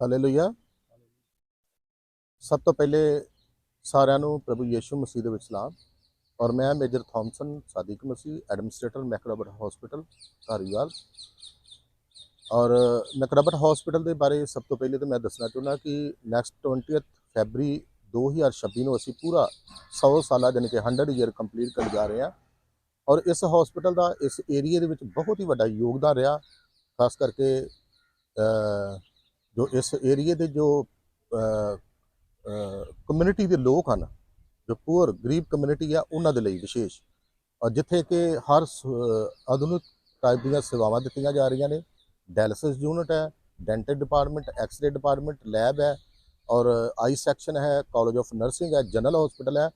Hallelujah ਸਭ ਤੋਂ ਪਹਿਲੇ ਸਾਰਿਆਂ ਨੂੰ ਪ੍ਰਭੂ ਯੀਸ਼ੂ ਮਸੀਹ ਦੇ ਵਿੱਚ ਸਲਾਮ। ਔਰ ਮੈਂ major Thomson Sadiq Masih, administrator Macrobert hospital Dhariwal ਔਰ ਮੈਕਰੋਬਟ ਹਸਪੀਟਲ ਦੇ ਬਾਰੇ ਸਭ ਤੋਂ ਪਹਿਲੇ ਤਾਂ ਮੈਂ ਦੱਸਣਾ ਚਾਹੁੰਦਾ ਕਿ ਨੈਕਸਟ 20th ਫੈਬਰੀ 2026 ਨੂੰ ਅਸੀਂ ਪੂਰਾ 100 ਸਾਲਾ ਜਾਣੀ ਕਿ 100 ਈਅਰ ਕੰਪਲੀਟ ਕਰ ਜਾ ਰਹੇ ਹਾਂ। ਔਰ ਇਸ ਹਸਪੀਟਲ ਦਾ, ਇਸ ਏਰੀਆ ਦੇ ਵਿੱਚ ਬਹੁਤ ਹੀ ਵੱਡਾ ਯੋਗਦਾਨ ਰਿਹਾ। ਖਾਸ ਕਰਕੇ ਜੋ ਇਸ ਏਰੀਏ ਦੇ ਜੋ ਕਮਿਊਨਿਟੀ ਦੇ ਲੋਕ ਹਨ, ਜੋ ਪੂਰ ਗਰੀਬ ਕਮਿਊਨਿਟੀ ਆ, ਉਹਨਾਂ ਦੇ ਲਈ ਵਿਸ਼ੇਸ਼। ਔਰ ਜਿੱਥੇ ਕਿ ਹਰ ਸ- ਆਧੁਨਿਕ ਟਾਈਪ ਦੀਆਂ ਸੇਵਾਵਾਂ ਦਿੱਤੀਆਂ ਜਾ ਰਹੀਆਂ ਨੇ ਡਾਇਲਿਸਿਸ ਯੂਨਿਟ ਹੈ dental department X-ray department lab ਹੈ, ਔਰ ਆਈ ਸੈਕਸ਼ਨ ਹੈ ਕਾਲਜ ਆਫ ਨਰਸਿੰਗ ਹੈ ਜਨਰਲ ਹਸਪੀਟਲ ਹੈ,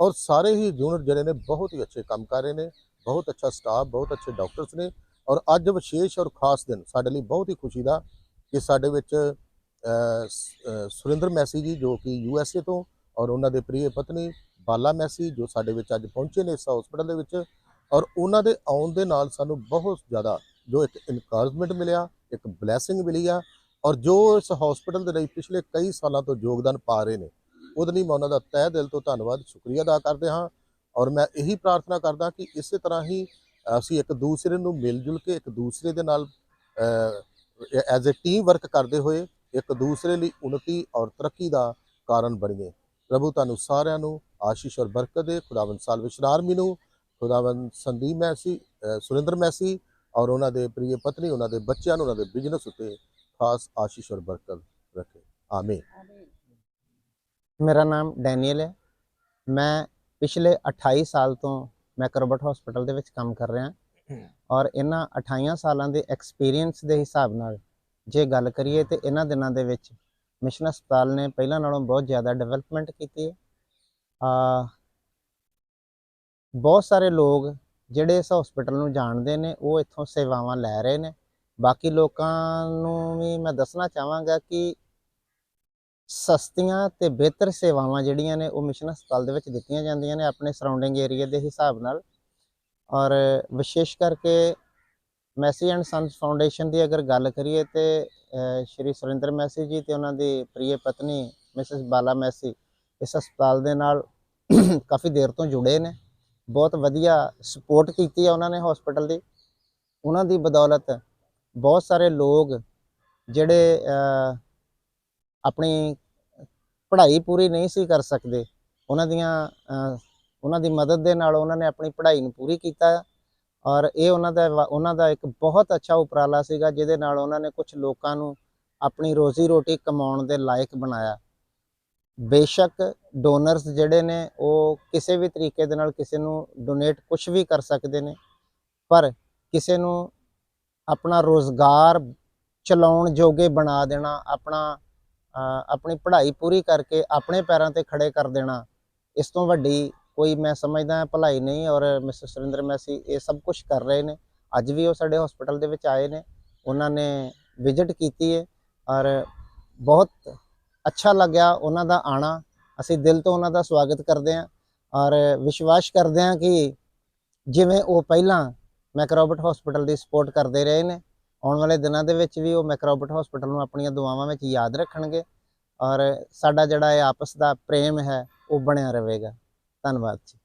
ਔਰ ਸਾਰੇ ਹੀ ਯੂਨਿਟ ਜਿਹੜੇ ਨੇ ਬਹੁਤ ਹੀ ਅੱਛੇ ਕੰਮ ਕਰ ਰਹੇ ਨੇ, ਬਹੁਤ ਅੱਛਾ ਸਟਾਫ ਬਹੁਤ ਅੱਛੇ ਡਾਕਟਰਸ ਨੇ, ਔਰ ਅੱਜ ਵਿਸ਼ੇਸ਼ ਔਰ ਖਾਸ ਦਿਨ ਸਾਡੇ ਲਈ ਬਹੁਤ ਹੀ ਖੁਸ਼ੀ ਦਾ ਕਿ ਸਾਡੇ ਵਿੱਚ ਸੁਰਿੰਦਰ ਮੈਸੀ ਜੀ ਜੋ ਕਿ ਯੂ ਐਸ ਏ ਤੋਂ ਔਰ ਉਹਨਾਂ ਦੇ ਪ੍ਰਿਯ ਪਤਨੀ ਬਾਲਾ ਮੈਸੀ ਜੋ ਸਾਡੇ ਵਿੱਚ ਅੱਜ ਪਹੁੰਚੇ ਨੇ ਇਸ ਹਸਪੀਟਲ ਦੇ ਵਿੱਚ ਔਰ ਉਹਨਾਂ ਦੇ ਆਉਣ ਦੇ ਨਾਲ ਸਾਨੂੰ ਬਹੁਤ ਜ਼ਿਆਦਾ ਜੋ ਇੱਕ ਇਨਕਰੇਜਮੈਂਟ ਮਿਲਿਆ, ਇੱਕ ਬਲੇਸਿੰਗ ਮਿਲੀ ਆ ਔਰ ਜੋ ਇਸ ਹਸਪੀਟਲ ਦੇ ਲਈ ਪਿਛਲੇ ਕਈ ਸਾਲਾਂ ਤੋਂ ਯੋਗਦਾਨ ਪਾ ਰਹੇ ਨੇ, ਉਹਦੇ ਲਈ ਮੈਂ ਉਹਨਾਂ ਦਾ ਤਹਿ ਦਿਲ ਤੋਂ ਧੰਨਵਾਦ, ਸ਼ੁਕਰੀਆ ਅਦਾ ਕਰਦੇ ਹਾਂ ਔਰ ਮੈਂ ਇਹੀ ਪ੍ਰਾਰਥਨਾ ਕਰਦਾ ਕਿ ਇਸੇ ਤਰ੍ਹਾਂ ਹੀ ਅਸੀਂ ਇੱਕ ਦੂਸਰੇ ਨੂੰ ਮਿਲ ਜੁਲ ਕੇ ਇੱਕ ਦੂਸਰੇ ਦੇ ਨਾਲ ਐਜ਼ ਅ ਟੀਮ ਵਰਕ ਕਰਦੇ ਹੋਏ ਇੱਕ ਦੂਸਰੇ ਲਈ ਉન્નਤੀ ਔਰ ਤਰੱਕੀ ਦਾ ਕਾਰਨ ਬਣੀਏ। ਪ੍ਰਭੂ ਤੁਹਾਨੂੰ ਸਾਰਿਆਂ ਨੂੰ ਆਸ਼ੀਸ਼ ਔਰ ਬਰਕਤ ਦੇ। ਖੁਦਾਵੰਦ ਸਾਲਵੇਸ਼ਨ ਆਰਮੀ ਨੂੰ ਖੁਦਾਵੰਦ ਸੰਦੀਪ ਮੈਸੀ ਸੁਰਿੰਦਰ ਮੈਸੀ ਔਰ ਉਹਨਾਂ ਦੇ ਪ੍ਰਿਯ ਪਤਨੀ, ਉਹਨਾਂ ਦੇ ਬੱਚਿਆਂ ਨੂੰ, ਉਹਨਾਂ ਦੇ ਬਿਜ਼ਨਸ ਉੱਤੇ ਖਾਸ ਆਸ਼ੀਸ਼ ਔਰ ਬਰਕਤ ਰੱਖੇ। ਆਮੀਨ। ਮੇਰਾ ਨਾਮ ਡੈਨੀਅਲ ਹੈ। ਮੈਂ ਪਿਛਲੇ 28 ਸਾਲ ਤੋਂ ਮੈਕਰੋਬਟ ਹਸਪੀਟਲ ਦੇ ਵਿੱਚ ਕੰਮ ਕਰ ਰਿਹਾ। ਔਰ ਇਹਨਾਂ 28 ਸਾਲਾਂ ਦੇ ਐਕਸਪੀਰੀਅੰਸ ਦੇ ਹਿਸਾਬ ਨਾਲ ਜੇ ਗੱਲ ਕਰੀਏ ਤੇ ਇਹਨਾਂ ਦਿਨਾਂ ਦੇ ਵਿੱਚ ਮਿਸ਼ਨ ਹਸਪਤਾਲ ਨੇ ਪਹਿਲਾਂ ਨਾਲੋਂ ਬਹੁਤ ਜ਼ਿਆਦਾ ਡਿਵੈਲਪਮੈਂਟ ਕੀਤੀ ਹੈ। ਆ, ਬਹੁਤ ਸਾਰੇ ਲੋਕ ਜਿਹੜੇ ਇਸ ਹਸਪੀਟਲ ਨੂੰ ਜਾਣਦੇ ਨੇ, ਉਹ ਇੱਥੋਂ ਸੇਵਾਵਾਂ ਲੈ ਰਹੇ ਨੇ। ਬਾਕੀ ਲੋਕਾਂ ਨੂੰ ਵੀ ਮੈਂ ਦੱਸਣਾ ਚਾਹਾਂਗਾ ਕਿ ਸਸਤੀਆਂ ਤੇ ਬਿਹਤਰ ਸੇਵਾਵਾਂ ਜਿਹੜੀਆਂ ਨੇ ਉਹ ਮਿਸ਼ਨ ਹਸਪਤਾਲ ਦੇ ਵਿੱਚ ਦਿੱਤੀਆਂ ਜਾਂਦੀਆਂ ਨੇ ਆਪਣੇ ਸਰਾਊਂਡਿੰਗ ਏਰੀਆ ਦੇ ਹਿਸਾਬ ਨਾਲ। ਔਰ ਵਿਸ਼ੇਸ਼ ਕਰਕੇ ਮੈਸੀ ਐਂਡ ਸੰਸ ਫਾਊਂਡੇਸ਼ਨ ਦੀ ਅਗਰ ਗੱਲ ਕਰੀਏ ਤੇ ਸ਼੍ਰੀ ਸੁਰਿੰਦਰ ਮੈਸੀ ਜੀ ਤੇ ਉਹਨਾਂ ਦੀ ਪ੍ਰਿਯ ਪਤਨੀ ਮਿਸਿਸ ਬਾਲਾ ਮੈਸੀ ਇਸ ਹਸਪਤਾਲ ਦੇ ਨਾਲ ਕਾਫੀ ਦੇਰ ਤੋਂ ਜੁੜੇ ਨੇ। ਬਹੁਤ ਵਧੀਆ ਸਪੋਰਟ ਕੀਤੀ ਹੈ ਉਹਨਾਂ ਨੇ ਹਸਪੀਟਲ ਦੀ। ਉਹਨਾਂ ਦੀ ਬਦੌਲਤ ਬਹੁਤ ਸਾਰੇ ਲੋਕ ਜਿਹੜੇ ਆਪਣੀ ਪੜ੍ਹਾਈ ਪੂਰੀ ਨਹੀਂ ਸੀ ਕਰ ਸਕਦੇ, ਉਹਨਾਂ ਦੀਆਂ ਉਹਨਾਂ ਦੀ ਮਦਦ ਦੇ ਨਾਲ ਉਹਨਾਂ ਨੇ ਆਪਣੀ ਪੜ੍ਹਾਈ ਨੂੰ ਪੂਰੀ ਕੀਤਾ ਔਰ ਇਹ ਉਹਨਾਂ ਦਾ ਵਾ- ਉਹਨਾਂ ਦਾ ਇੱਕ ਬਹੁਤ ਅੱਛਾ ਉਪਰਾਲਾ ਸੀਗਾ, ਜਿਹਦੇ ਨਾਲ ਉਹਨਾਂ ਨੇ ਕੁਝ ਲੋਕਾਂ ਨੂੰ ਆਪਣੀ ਰੋਜ਼ੀ ਰੋਟੀ ਕਮਾਉਣ ਦੇ ਲਾਇਕ ਬਣਾਇਆ। ਬੇਸ਼ੱਕ ਡੋਨਰਸ ਜਿਹੜੇ ਨੇ, ਉਹ ਕਿਸੇ ਵੀ ਤਰੀਕੇ ਦੇ ਨਾਲ ਕਿਸੇ ਨੂੰ ਡੋਨੇਟ ਕੁਝ ਵੀ ਕਰ ਸਕਦੇ ਨੇ, ਪਰ ਕਿਸੇ ਨੂੰ ਆਪਣਾ ਰੋਜ਼ਗਾਰ ਚਲਾਉਣ ਜੋਗੇ ਬਣਾ ਦੇਣਾ, ਆਪਣਾ ਆਪਣੀ ਪੜ੍ਹਾਈ ਪੂਰੀ ਕਰਕੇ ਆਪਣੇ ਪੈਰਾਂ ਤੇ ਖੜੇ ਕਰ ਦੇਣਾ, ਇਸ ਤੋਂ ਵੱਡੀ ਕੋਈ ਮੈਂ ਸਮਝਦਾ ਭਲਾਈ ਨਹੀਂ ਔਰ ਮਿਸਟਰ ਸੁਰਿੰਦਰ ਮੈਸੀ ਇਹ ਸਭ ਕੁਝ ਕਰ ਰਹੇ ਨੇ। ਅੱਜ ਵੀ ਉਹ ਸਾਡੇ ਹਸਪੀਟਲ ਦੇ ਵਿੱਚ ਆਏ ਨੇ। ਉਹਨਾਂ ਨੇ ਵਿਜ਼ਿਟ ਕੀਤੀ ਹੈ ਔਰ ਬਹੁਤ ਅੱਛਾ ਲੱਗਿਆ ਉਹਨਾਂ ਦਾ ਆਣਾ। ਅਸੀਂ ਦਿਲ ਤੋਂ ਉਹਨਾਂ ਦਾ ਸਵਾਗਤ ਕਰਦੇ ਹਾਂ ਔਰ ਵਿਸ਼ਵਾਸ ਕਰਦੇ ਹਾਂ ਕਿ ਜਿਵੇਂ ਉਹ ਪਹਿਲਾਂ ਮੈਕਰੋਬਟ ਹਸਪੀਟਲ ਦੀ ਸਪੋਰਟ ਕਰਦੇ ਰਹੇ ਨੇ, ਆਉਣ ਵਾਲੇ ਦਿਨਾਂ ਦੇ ਵਿੱਚ ਵੀ ਉਹ ਮੈਕਰੋਬਟ ਹਸਪੀਟਲ ਨੂੰ ਆਪਣੀਆਂ ਦੁਆਵਾਂ ਵਿੱਚ ਯਾਦ ਰੱਖਣਗੇ ਔਰ ਸਾਡਾ ਜਿਹੜਾ ਇਹ ਆਪਸ ਦਾ ਪ੍ਰੇਮ ਹੈ, ਉਹ ਬਣਿਆ ਰਹੇਗਾ। ਧੰਨਵਾਦ ਜੀ।